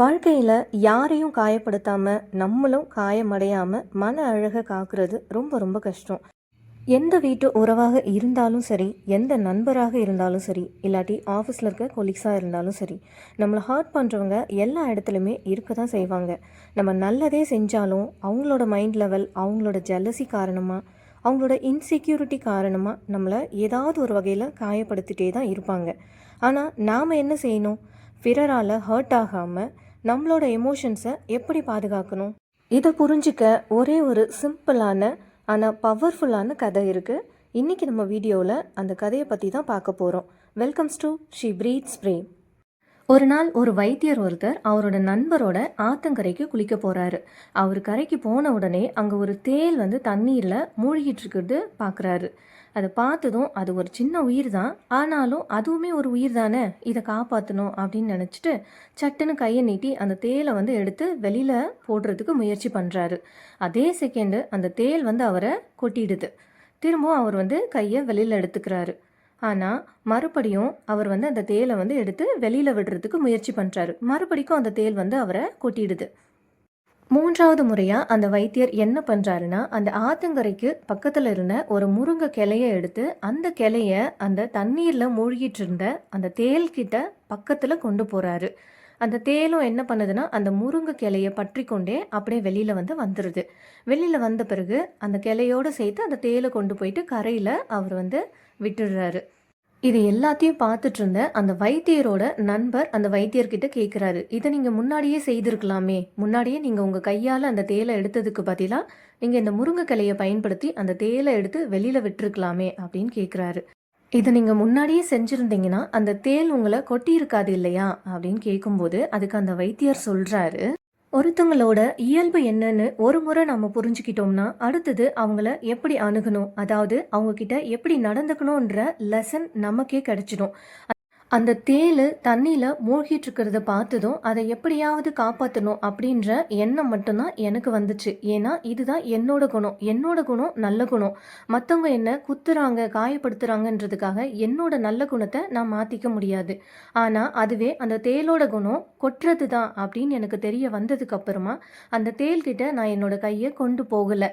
வாழ்க்கையில் யாரையும் காயப்படுத்தாமல் நம்மளும் காயமடையாமல் மன அழகை காக்கிறது ரொம்ப ரொம்ப கஷ்டம். எந்த வீட்டு உறவாக இருந்தாலும் சரி எந்த நண்பராக இருந்தாலும் சரி இல்லாட்டி ஆஃபீஸில் இருக்க கொலீக்ஸாக இருந்தாலும் சரி நம்மளை ஹர்ட் பண்ணுறவங்க எல்லா இடத்துலையுமே இருக்க தான் செய்வாங்க. நம்ம நல்லதே செஞ்சாலும் அவங்களோட மைண்ட் லெவல் அவங்களோட ஜெல்லசி காரணமாக அவங்களோட இன்செக்யூரிட்டி காரணமாக நம்மளை ஏதாவது ஒரு வகையில் காயப்படுத்திட்டே தான் இருப்பாங்க. ஆனால் நாம் என்ன செய்யணும்? பிறரால் ஹர்ட் ஆகாமல் நம்மளோட எமோஷன்ஸை எப்படி பாதுகாக்கணும்? இதை புரிஞ்சிக்க ஒரே ஒரு சிம்பிளான ஆனால் பவர்ஃபுல்லான கதை இருக்குது இன்றைக்கி நம்ம வீடியோவில் அந்த கதையை பற்றி தான் பார்க்க போகிறோம் welcomes to she breathe spray ஒரு நாள் ஒரு வைத்தியர் ஒருத்தர் அவரோட நண்பரோட ஆத்தங்கரைக்கு குளிக்க போகிறாரு அவர் கரைக்கு போன உடனே அங்கே ஒரு தேல் வந்து தண்ணீரில் மூழ்கிட்டு இருக்கிறது பார்க்குறாரு அதை பார்த்ததும் அது ஒரு சின்ன உயிர் தான் ஆனாலும் அதுவுமே ஒரு உயிர் தானே இதை காப்பாற்றணும் அப்படின்னு நினச்சிட்டு சட்டுன்னு கையை நீட்டி அந்த தேலை வந்து எடுத்து வெளியில் போடுறதுக்கு முயற்சி பண்ணுறாரு அதே செகண்டு அந்த தேல் வந்து அவரை கொட்டிடுது. திரும்பவும் அவர் வந்து கையை வெளியில் எடுத்துக்கிறாரு. ஆனால் மறுபடியும் அவர் வந்து அந்த தேலை வந்து எடுத்து வெளியில் விடுறதுக்கு முயற்சி பண்ணுறாரு மறுபடிக்கும் அந்த தேல் வந்து அவரை கொட்டிடுது. மூன்றாவது முறையாக அந்த வைத்தியர் என்ன பண்ணுறாருன்னா அந்த ஆத்தங்கரைக்கு பக்கத்தில் இருந்த ஒரு முருங்கை கிளையை எடுத்து அந்த கிளையை அந்த தண்ணீரில் மூழ்கிட்டு இருந்த அந்த தேல் கிட்ட பக்கத்தில் கொண்டு போகிறாரு அந்த தேலும் என்ன பண்ணுதுன்னா அந்த முருங்கை கிளையை பற்றி கொண்டே அப்படியே வெளியில் வந்து வந்துடுது வெளியில் வந்த பிறகு அந்த கிளையோடு சேர்த்து அந்த தேலை கொண்டு போயிட்டு கரையில் அவர் வந்து விட்டுடுறாரு. இது எல்லாத்தையும் பார்த்துட்டு இருந்த அந்த வைத்தியரோட நண்பர் அந்த வைத்தியர்கிட்ட கேட்குறாரு இதை நீங்கள் முன்னாடியே செய்திருக்கலாமே. முன்னாடியே நீங்கள் உங்கள் கையால் அந்த தேலை எடுத்ததுக்கு பதிலாக நீங்கள் இந்த முருங்கைக்கிளையை பயன்படுத்தி அந்த தேலை எடுத்து வெளியில் விட்டுருக்கலாமே அப்படின்னு கேட்குறாரு இதை நீங்கள் முன்னாடியே செஞ்சுருந்தீங்கன்னா அந்த தேல் உங்களை கொட்டி இருக்காது இல்லையா அப்படின்னு கேட்கும்போது அதுக்கு அந்த வைத்தியர் சொல்கிறாரு ஒருத்தவங்களோட இயல்பு என்னன்னு ஒரு முறை நம்ம புரிஞ்சுக்கிட்டோம்னா அடுத்தது அவங்கள எப்படி அணுகணும்? அதாவது அவங்க கிட்ட எப்படி நடந்துக்கணுன்ற லெசன் நமக்கே கிடைச்சிடும். அந்த தேல் தண்ணியில் மூழ்கிட்டு இருக்கிறத பார்த்ததும் அதை எப்படியாவது காப்பாற்றணும் அப்படின்ற எண்ணம் மட்டும்தான் எனக்கு வந்துச்சு. ஏன்னா இதுதான் என்னோட குணம். என்னோட குணம் நல்ல குணம். மற்றவங்க என்ன குத்துறாங்க காயப்படுத்துறாங்கன்றதுக்காக என்னோட நல்ல குணத்தை நான் மாற்றிக்க முடியாது. ஆனால் அதுவே அந்த தேலோட குணம் கொட்டுறது தான் அப்படின்னு எனக்கு தெரிய வந்ததுக்கு அப்புறமா அந்த தேல்கிட்ட நான் என்னோட கையை கொண்டு போகலை.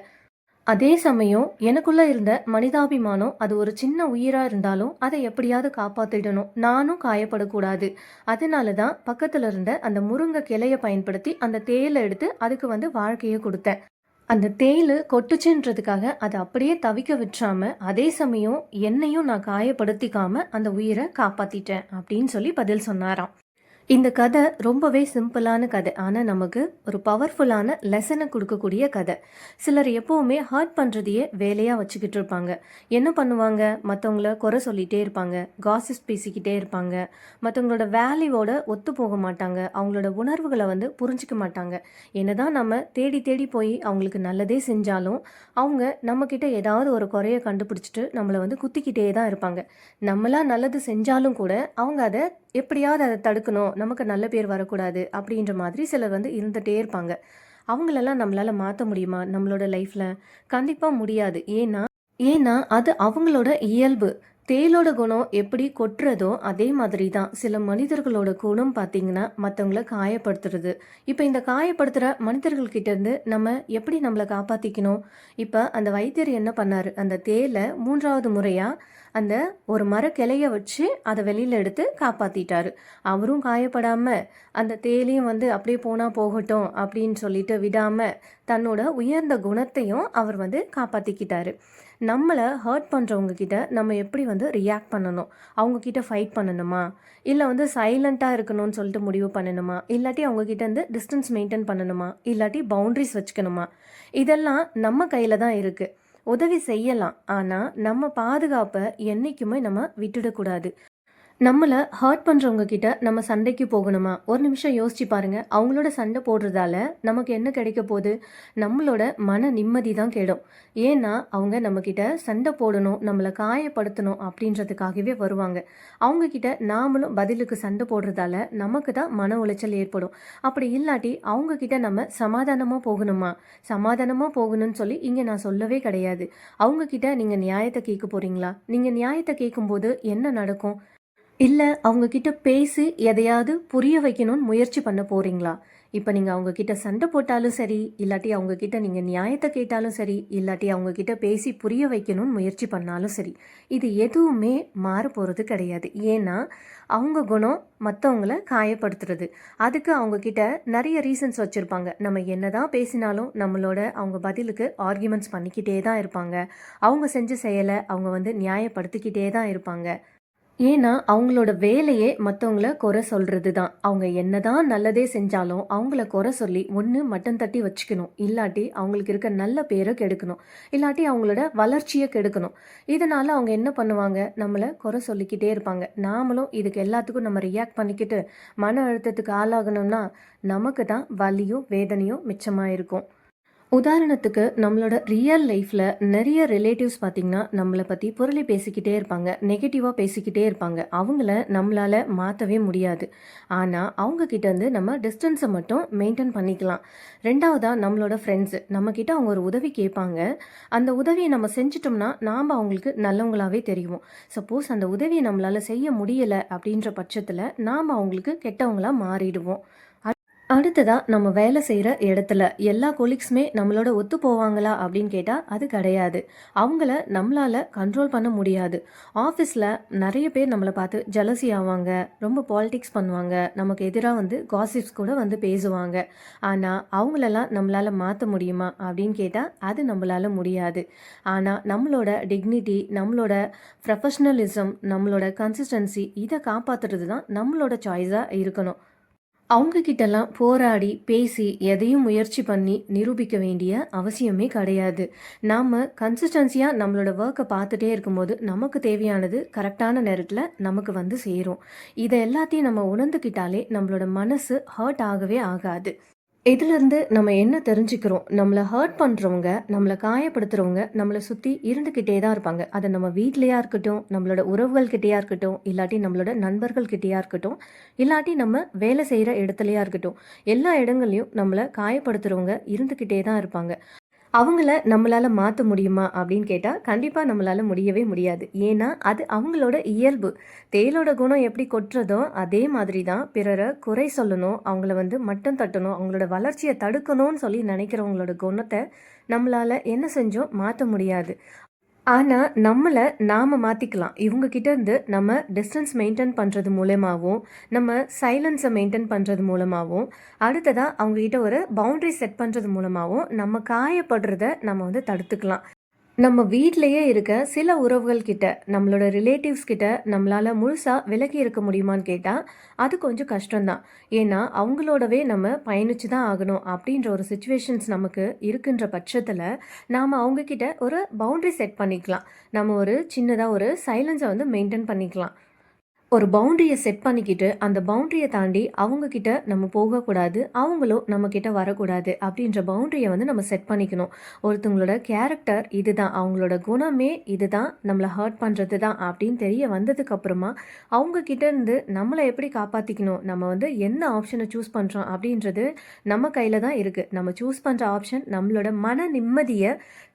அதே சமயம் எனக்குள்ள இருந்த மனிதாபிமானம் அது ஒரு சின்ன உயிரா இருந்தாலும் அதை எப்படியாவது காப்பாத்திடணும். நானும் காயப்படக்கூடாது. அதனால தான் பக்கத்துல இருந்த அந்த முருங்கை கிளைய பயன்படுத்தி அந்த தேலை எடுத்து அதுக்கு வந்து வாழ்க்கையை கொடுத்தேன். அந்த தேள் கொட்டுச்சுன்றதுக்காக அதை அப்படியே தவிக்க விட்டுறாம அதே சமயம் என்னையும் நான் காயப்படுத்திக்காம அந்த உயிரை காப்பாத்திட்டேன் அப்படின்னு சொல்லி பதில் சொன்னாராம். இந்த கதை ரொம்பவே சிம்பிளான கதை. ஆனால் நமக்கு ஒரு பவர்ஃபுல்லான லெசனை கொடுக்கக்கூடிய கதை. சிலர் எப்போவுமே ஹர்ட் பண்ணுறதையே வேலையாக வச்சுக்கிட்டு இருப்பாங்க. என்ன பண்ணுவாங்க? மற்றவங்கள குறை சொல்லிகிட்டே இருப்பாங்க. காசிஸ் பேசிக்கிட்டே இருப்பாங்க. மற்றவங்களோட வேல்யூவோட ஒத்து போக மாட்டாங்க. அவங்களோட உணர்வுகளை வந்து புரிஞ்சிக்க மாட்டாங்க. என்னதான் நம்ம தேடி தேடி போய் அவங்களுக்கு நல்லதே செஞ்சாலும் அவங்க நம்மக்கிட்ட ஏதாவது ஒரு குறைய கண்டுபிடிச்சிட்டு நம்மளை வந்து குத்திக்கிட்டே தான் இருப்பாங்க. நம்மளாம் நல்லது செஞ்சாலும் கூட அவங்க அதை எப்படியாவது அதை தடுக்கணும். நமக்கு நல்ல பேர் வரக்கூடாது அப்படின்ற மாதிரி சிலர் வந்து இருந்துகிட்டே இருப்பாங்க. அவங்களெல்லாம் நம்மளால் மாற்ற முடியுமா? நம்மளோட லைஃப்பில் கண்டிப்பாக முடியாது. ஏன்னா ஏன்னா அது அவங்களோட இயல்பு. தேலோட குணம் எப்படி கொட்டுறதோ அதே மாதிரி தான். சில மனிதர்களோட குணம் பார்த்தீங்கன்னா மற்றவங்கள காயப்படுத்துறது. இப்போ இந்த காயப்படுத்துகிற மனிதர்கள்கிட்டேருந்து நம்ம எப்படி நம்மளை காப்பாற்றிக்கணும் இப்போ அந்த வைத்தியர் என்ன பண்ணார்? அந்த தேலை மூன்றாவது முறையாக அந்த ஒரு மர கிளைய வச்சு அதை வெளியில் எடுத்து காப்பாற்றிட்டாரு அவரும் காயப்படாமல் அந்த தேலையும் வந்து அப்படியே போனால் போகட்டும் அப்படின்னு சொல்லிட்டு விடாமல் தன்னோட உயர்ந்த குணத்தையும் அவர் வந்து காப்பாற்றிக்கிட்டாரு நம்மளை ஹர்ட் பண்ணுறவங்க கிட்ட நம்ம எப்படி வந்து ரியாக்ட் பண்ணணும்? அவங்க கிட்ட ஃபைட் பண்ணணுமா? இல்லை வந்து சைலண்ட்டாக இருக்கணும்னு சொல்லிட்டு முடிவு பண்ணணுமா? இல்லாட்டி அவங்க கிட்ட இருந்து டிஸ்டன்ஸ் மெயின்டைன் பண்ணணுமா? இல்லாட்டி பவுண்ட்ரிஸ் வச்சுக்கணுமா? இதெல்லாம் நம்ம கையில் தான் இருக்குது உதவி செய்யலாம். ஆனால் நம்ம பாதுகாப்பை என்றைக்குமே நம்ம விட்டுடக்கூடாது. நம்மளை ஹர்ட் பண்ணுறவங்க கிட்ட நம்ம சண்டைக்கு போகணுமா? ஒரு நிமிஷம் யோசிச்சு பாருங்க. அவங்களோட சண்டை போடுறதால நமக்கு என்ன கிடைக்க போகுது? நம்மளோட மன நிம்மதி தான் கெடும். ஏன்னா அவங்க நம்மக்கிட்ட சண்டை போடணும் நம்மளை காயப்படுத்தணும் அப்படின்றதுக்காகவே வருவாங்க. அவங்க கிட்ட நாமளும் பதிலுக்கு சண்டை போடுறதால நமக்கு தான் மன உளைச்சல் ஏற்படும். அப்படி இல்லாட்டி அவங்க கிட்ட நம்ம சமாதானமாக போகணுமா? சமாதானமாக போகணும்னு சொல்லி இங்கே நான் சொல்லவே கிடையாது. அவங்க கிட்ட நீங்கள் நியாயத்தை கேட்க போறீங்களா? நீங்கள் நியாயத்தை கேட்கும்போது என்ன நடக்கும்? இல்லை அவங்கக்கிட்ட பேசி எதையாவது புரிய வைக்கணும்னு முயற்சி பண்ண போகிறீங்களா இப்போ நீங்கள் அவங்கக்கிட்ட சண்டை போட்டாலும் சரி இல்லாட்டி அவங்கக்கிட்ட நீங்கள் நியாயத்தை கேட்டாலும் சரி இல்லாட்டி அவங்கக்கிட்ட பேசி புரிய வைக்கணும்னு முயற்சி பண்ணாலும் சரி இது எதுவுமே மாற போகிறது கிடையாது. ஏன்னா அவங்க குணம் மற்றவங்கள காயப்படுத்துறது. அதுக்கு அவங்கக்கிட்ட நிறைய ரீசன்ஸ் வச்சுருப்பாங்க. நம்ம என்ன தான் பேசினாலும் நம்மளோட அவங்க பதிலுக்கு ஆர்கியூமெண்ட்ஸ் பண்ணிக்கிட்டே தான் இருப்பாங்க. அவங்க செஞ்ச செயலை அவங்க வந்து நியாயப்படுத்திக்கிட்டே தான் இருப்பாங்க. ஏன்னா அவங்களோட வேலையே மற்றவங்கள குறை சொல்கிறது தான் அவங்க என்னதான் நல்லதே செஞ்சாலும் அவங்கள குறை சொல்லி ஒன்று மட்டன் தட்டி வச்சுக்கணும். இல்லாட்டி அவங்களுக்கு இருக்க நல்ல பேரை கெடுக்கணும். இல்லாட்டி அவங்களோட வளர்ச்சியை கெடுக்கணும். இதனால் அவங்க என்ன பண்ணுவாங்க? நம்மளை குறை சொல்லிக்கிட்டே இருப்பாங்க. நாமளும் இதுக்கு எல்லாத்துக்கும் நம்ம ரியாக்ட் பண்ணிக்கிட்டு மன அழுத்தத்துக்கு ஆளாகணும்னா நமக்கு தான் வலியும் வேதனையும் மிச்சமாக இருக்கும் உதாரணத்துக்கு நம்மளோட ரியல் லைஃப்பில் நிறைய ரிலேட்டிவ்ஸ் பார்த்திங்கன்னா நம்மளை பற்றி புரளி பேசிக்கிட்டே இருப்பாங்க. நெகட்டிவாக பேசிக்கிட்டே இருப்பாங்க. அவங்கள நம்மளால் மாற்றவே முடியாது. ஆனால் அவங்கக்கிட்டேருந்து நம்ம டிஸ்டன்ஸை மட்டும் மெயின்டைன் பண்ணிக்கலாம். ரெண்டாவதாக நம்மளோட ஃப்ரெண்ட்ஸு நம்மக்கிட்ட அவங்க ஒரு உதவி கேட்பாங்க. அந்த உதவியை நம்ம செஞ்சிட்டோம்னா நாம் அவங்களுக்கு நல்லவங்களாகவே தெரியும் சப்போஸ் அந்த உதவியை நம்மளால் செய்ய முடியலை அப்படின்ற பட்சத்தில் நாம் அவங்களுக்கு கெட்டவங்களாக மாறிடுவோம். அடுத்ததாக நம்ம வேலை செய்கிற இடத்துல எல்லா கொலீக்ஸுமே நம்மளோட ஒத்து போவாங்களா அப்படின்னு கேட்டால் அது கிடையாது. அவங்கள நம்மளால் கண்ட்ரோல் பண்ண முடியாது. ஆஃபீஸில் நிறைய பேர் நம்மளை பார்த்து ஜலசி ஆவாங்க ரொம்ப பாலிடிக்ஸ் பண்ணுவாங்க நமக்கு எதிராக வந்து காசிப்ஸ் கூட வந்து பேசுவாங்க. ஆனால் அவங்களெல்லாம் நம்மளால் மாற்ற முடியுமா அப்படின்னு கேட்டால் அது நம்மளால் முடியாது. ஆனால் நம்மளோட டிக்னிட்டி நம்மளோட ப்ரொஃபஷ்னலிசம் நம்மளோட கன்சிஸ்டன்சி இதை காப்பாற்றுறது தான் நம்மளோட சாய்ஸாக இருக்கணும். அவங்க கிட்டலாம் போராடி பேசி எதையும் முயற்சி பண்ணி நிரூபிக்க வேண்டிய அவசியமே கிடையாது. நாம் கன்சிஸ்டன்சியாக நம்மளோட ஒர்க்கை பார்த்துட்டே இருக்கும்போது நமக்கு தேவையானது கரெக்டான நேரத்தில் நமக்கு வந்து சேரும். இதை எல்லாத்தையும் நம்ம உணர்ந்துக்கிட்டாலே நம்மளோட மனசு ஹர்ட் ஆகவே ஆகாது. இதிலிருந்து நம்ம என்ன தெரிஞ்சுக்கிறோம்? நம்மளை ஹர்ட் பண்ணுறவங்க நம்மளை காயப்படுத்துகிறவங்க நம்மளை சுற்றி இருந்துக்கிட்டே தான் இருப்பாங்க. அது நம்ம வீட்லேயா இருக்கட்டும் நம்மளோட உறவுகள்கிட்டேயா இருக்கட்டும் இல்லாட்டி நம்மளோட நண்பர்கள்கிட்டேயா இருக்கட்டும் இல்லாட்டி நம்ம வேலை செய்கிற இடத்துலையா இருக்கட்டும் எல்லா இடங்கள்லையும் நம்மளை காயப்படுத்துகிறவங்க இருந்துக்கிட்டே தான் இருப்பாங்க. அவங்கள நம்மளால் மாற்ற முடியுமா அப்படின்னு கேட்டால் கண்டிப்பாக நம்மளால் முடியவே முடியாது. ஏன்னா அது அவங்களோட இயல்பு. தேலோட குணம் எப்படி கொட்டுறதோ அதே மாதிரி தான் பிறரை குறை சொல்லணும் அவங்கள வந்து மட்டம் தட்டணும் அவங்களோட வளர்ச்சியை தடுக்கணும்னு சொல்லி நினைக்கிறவங்களோட குணத்தை நம்மளால் என்ன செஞ்சோம்? மாற்ற முடியாது. ஆனால் நம்மளை நாம் மாற்றிக்கலாம் இவங்கக்கிட்ட இருந்து நம்ம டிஸ்டன்ஸ் மெயின்டைன் பண்ணுறது மூலயமாவும் நம்ம சைலன்ஸை மெயின்டைன் பண்ணுறது மூலமாகவும் அடுத்ததாக அவங்கக்கிட்ட ஒரு பவுண்ட்ரி செட் பண்ணுறது மூலமாகவும் நம்ம காயப்படுறத நம்ம வந்து தடுத்துக்கலாம். நம்ம வீட்லேயே இருக்க சில உறவுகள் கிட்ட நம்மளோட ரிலேட்டிவ்ஸ் கிட்ட நம்மளால் முழுசாக விலகி இருக்க முடியுமான்னு கேட்டால் அது கொஞ்சம் கஷ்டம்தான். ஏன்னா அவங்களோடவே நம்ம பயணிச்சு தான் ஆகணும் அப்படின்ற ஒரு சுச்சுவேஷன்ஸ் நமக்கு இருக்குன்ற பட்சத்தில் நாம் அவங்கக்கிட்ட ஒரு பவுண்ட்ரி செட் பண்ணிக்கலாம். நம்ம ஒரு சின்னதாக ஒரு சைலன்ஸை வந்து மெயின்டைன் பண்ணிக்கலாம். ஒரு பவுண்டரியை செட் பண்ணிக்கிட்டு அந்த பவுண்டரியை தாண்டி அவங்கக்கிட்ட நம்ம போகக்கூடாது அவங்களும் நம்மக்கிட்ட வரக்கூடாது அப்படின்ற பவுண்டரியை வந்து நம்ம செட் பண்ணிக்கணும். ஒருத்தவங்களோட கேரக்டர் இதுதான் அவங்களோட குணமே இதுதான் நம்மளை ஹர்ட் பண்ணுறது தான் அப்படின்னு தெரிய வந்ததுக்கப்புறமா அவங்கக்கிட்ட இருந்து நம்மளை எப்படி காப்பாற்றிக்கணும் நம்ம வந்து என்ன ஆப்ஷனை சூஸ் பண்ணுறோம் அப்படின்றது நம்ம கையில் தான் இருக்குது நம்ம சூஸ் பண்ணுற ஆப்ஷன் நம்மளோட மன நிம்மதியை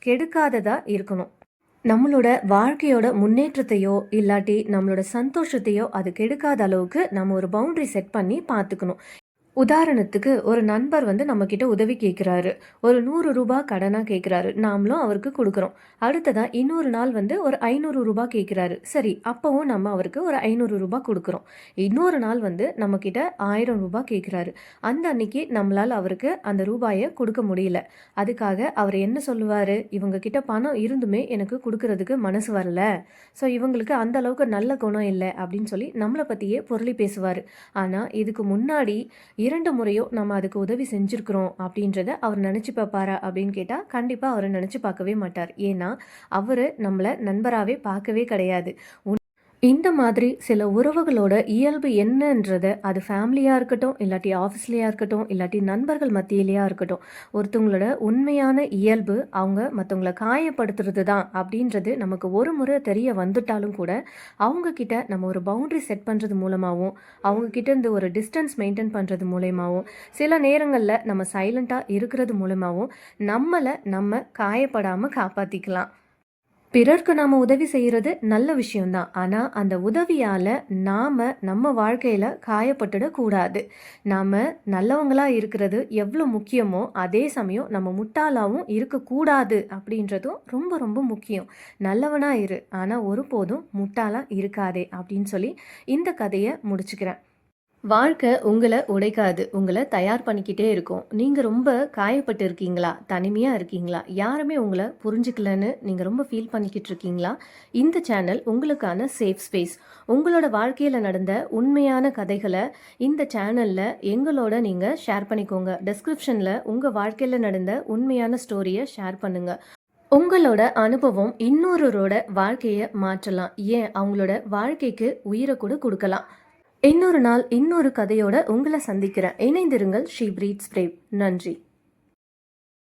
கெடுக்காததாக இருக்கணும். நம்மளோட வாழ்க்கையோட முன்னேற்றத்தையோ இல்லாட்டி நம்மளோட சந்தோஷத்தையோ அது கெடுக்காத அளவுக்கு நம்ம ஒரு பவுண்ட்ரி செட் பண்ணி பார்த்துக்கணும். உதாரணத்துக்கு ஒரு நண்பர் வந்து நம்மக்கிட்ட உதவி கேட்குறாரு ஒரு நூறு ரூபா கடனாக கேட்குறாரு நாமளும் அவருக்கு கொடுக்குறோம். அடுத்ததாக இன்னொரு நாள் வந்து ஒரு ஐநூறு ரூபா கேட்குறாரு சரி அப்போவும் நம்ம அவருக்கு ஒரு ஐநூறு ரூபா கொடுக்குறோம். இன்னொரு நாள் வந்து நம்மக்கிட்ட ஆயிரம் ரூபா கேட்குறாரு அந்த அன்னைக்கு நம்மளால் அவருக்கு அந்த ரூபாயை கொடுக்க முடியல. அதுக்காக அவர் என்ன சொல்லுவார்? இவங்கக்கிட்ட பணம் இருந்துமே எனக்கு கொடுக்கறதுக்கு மனசு வரல. ஸோ இவங்களுக்கு அந்த அளவுக்கு நல்ல குணம் இல்லை அப்படின்னு சொல்லி நம்மளை பற்றியே பொருளி பேசுவார். ஆனால் இதுக்கு முன்னாடி இரண்டு முறையோ நம்ம அதுக்கு உதவி செஞ்சுருக்குறோம் அப்படின்றத அவர் நினச்சி பார்ப்பாரா அப்படின்னு கேட்டால் கண்டிப்பாக அவரை நினச்சி பார்க்கவே மாட்டார். ஏன்னா அவர் நம்மளை நண்பராகவே பார்க்கவே கிடையாது. இந்த மாதிரி சில உறவுகளோட இயல்பு என்னன்றதை அது ஃபேமிலியாக இருக்கட்டும் இல்லாட்டி ஆஃபீஸ்லேயா இருக்கட்டும் இல்லாட்டி நண்பர்கள் மத்தியிலையா இருக்கட்டும் ஒருத்தவங்களோட உண்மையான இயல்பு அவங்க மற்றவங்கள காயப்படுத்துறது தான் அப்படின்றது நமக்கு ஒரு முறை தெரிய வந்துட்டாலும் கூட அவங்கக்கிட்ட நம்ம ஒரு பவுண்ட்ரி செட் பண்ணுறது மூலமாகவும் அவங்கக்கிட்ட இருந்து ஒரு டிஸ்டன்ஸ் மெயின்டைன் பண்ணுறது மூலயமாவும் சில நேரங்களில் நம்ம சைலண்ட்டாக இருக்கிறது மூலமாகவும் நம்மளை நம்ம காயப்படாமல் காப்பாற்றிக்கலாம் பிறர்க்கு நாம் உதவி செய்கிறது நல்ல விஷயம்தான். ஆனால் அந்த உதவியால் நாம் நம்ம வாழ்க்கையில் காயப்பட்டுடக்கூடாது நாம் நல்லவங்களாக இருக்கிறது எவ்வளோ முக்கியமோ அதே சமயம் நம்ம முட்டாளாகவும் இருக்கக்கூடாது அப்படின்றதும் ரொம்ப ரொம்ப முக்கியம். நல்லவனாக இரு. ஆனால் ஒருபோதும் முட்டாளாக இருக்காதே அப்படின்னு சொல்லி இந்த கதையை முடிச்சுக்கிறேன். வாழ்க்கை உங்களை உடைக்காது உங்களை தயார் பண்ணிக்கிட்டே இருக்கும். நீங்கள் ரொம்ப காயப்பட்டு இருக்கீங்களா தனிமையாக இருக்கீங்களா? யாருமே உங்களை புரிஞ்சுக்கலன்னு நீங்கள் ரொம்ப ஃபீல் பண்ணிக்கிட்டு இருக்கீங்களா? இந்த சேனல் உங்களுக்கான சேஃப் ஸ்பேஸ் உங்களோட வாழ்க்கையில் நடந்த உண்மையான கதைகளை இந்த சேனலில் எங்களோட நீங்கள் ஷேர் பண்ணிக்கோங்க. டெஸ்கிரிப்ஷனில் உங்கள் வாழ்க்கையில் நடந்த உண்மையான ஸ்டோரியை ஷேர் பண்ணுங்கள் உங்களோட அனுபவம் இன்னொருவரோட வாழ்க்கையை மாற்றலாம். ஏன்? அவங்களோட வாழ்க்கைக்கு உயிரை கூட கொடுக்கலாம். இன்னொரு நாள் இன்னொரு கதையோட உங்களை சந்திக்கிறேன். இணைந்திருங்கள் ஷீ பிரீட்ஸ் ஸ்ப்ரே நன்றி.